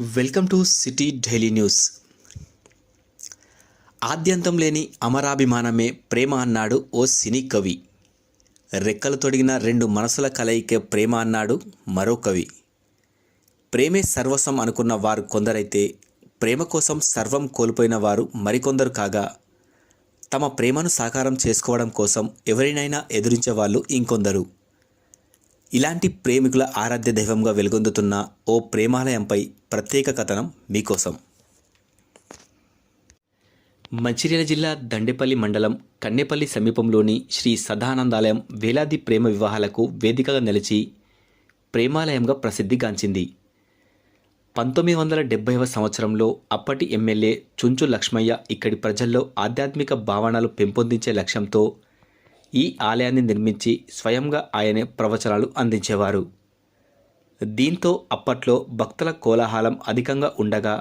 Welcome to city daily news. ఆద్యంతం లేని అమరాభిమానమే ప్రేమ అన్నాడు ఓ సినీ కవి. రెక్కలు తొడిగిన రెండు మనసుల కలయికే ప్రేమ అన్నాడు మరో కవి. ప్రేమే సర్వస్వం అనుకున్న వారు కొందరైతే ప్రేమ కోసం సర్వం కోల్పోయిన వారు మరికొందరు కాగా తమ ప్రేమను సాకారం చేసుకోవడం కోసం ఎవరినైనా ఎదురించే వాళ్ళు ఇంకొందరు. ఇలాంటి ప్రేమికుల ఆరాధ్య దైవంగా వెలుగొందుతున్న ఓ ప్రేమాలయంపై ప్రత్యేక కథనం మీకోసం. మంచిర్యాల జిల్లా దండేపల్లి మండలం కన్నెపల్లి సమీపంలోని శ్రీ సదానందాలయం వేలాది ప్రేమ వివాహాలకు వేదికగా నిలిచి ప్రేమాలయంగా ప్రసిద్ధిగాంచింది పంతొమ్మిది వందల డెబ్బైవ సంవత్సరంలో అప్పటి ఎమ్మెల్యే చుంచు లక్ష్మయ్య ఇక్కడి ప్రజల్లో ఆధ్యాత్మిక భావనలు పెంపొందించే లక్ష్యంతో ఈ ఆలయాన్ని నిర్మించి స్వయంగా ఆయనే ప్రవచనాలు అందించేవారు. దీంతో అప్పట్లో భక్తుల కోలాహలం అధికంగా ఉండగా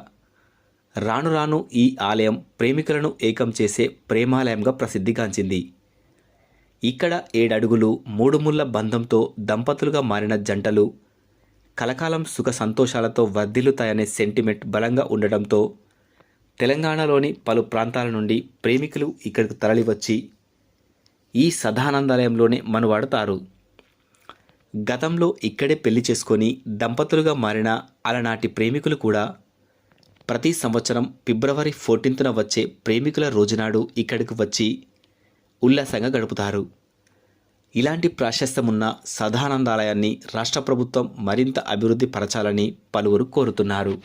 రాను రాను ఈ ఆలయం ప్రేమికులను ఏకం చేసే ప్రేమాలయంగా ప్రసిద్ధిగాంచింది. ఇక్కడ ఏడడుగులు మూడు ముళ్ళ బంధంతో దంపతులుగా మారిన జంటలు కలకాలం సుఖ సంతోషాలతో వర్ధిల్లుతాయనే సెంటిమెంట్ బలంగా ఉండడంతో తెలంగాణలోని పలు ప్రాంతాల నుండి ప్రేమికులు ఇక్కడికి తరలివచ్చి ఈ సదానందాలయంలోనే మనువాడతారు. గతంలో ఇక్కడే పెళ్ళి చేసుకొని దంపతులుగా మారిన అలనాటి ప్రేమికులు కూడా ప్రతి సంవత్సరం ఫిబ్రవరి ఫోర్టీన్త్న వచ్చే ప్రేమికుల రోజునాడు ఇక్కడికి వచ్చి ఉల్లాసంగా గడుపుతారు. ఇలాంటి ప్రాశస్త్యమున్న సదానందాలయాన్ని రాష్ట్ర ప్రభుత్వం మరింత అభివృద్ధి పరచాలని పలువురు కోరుతున్నారు.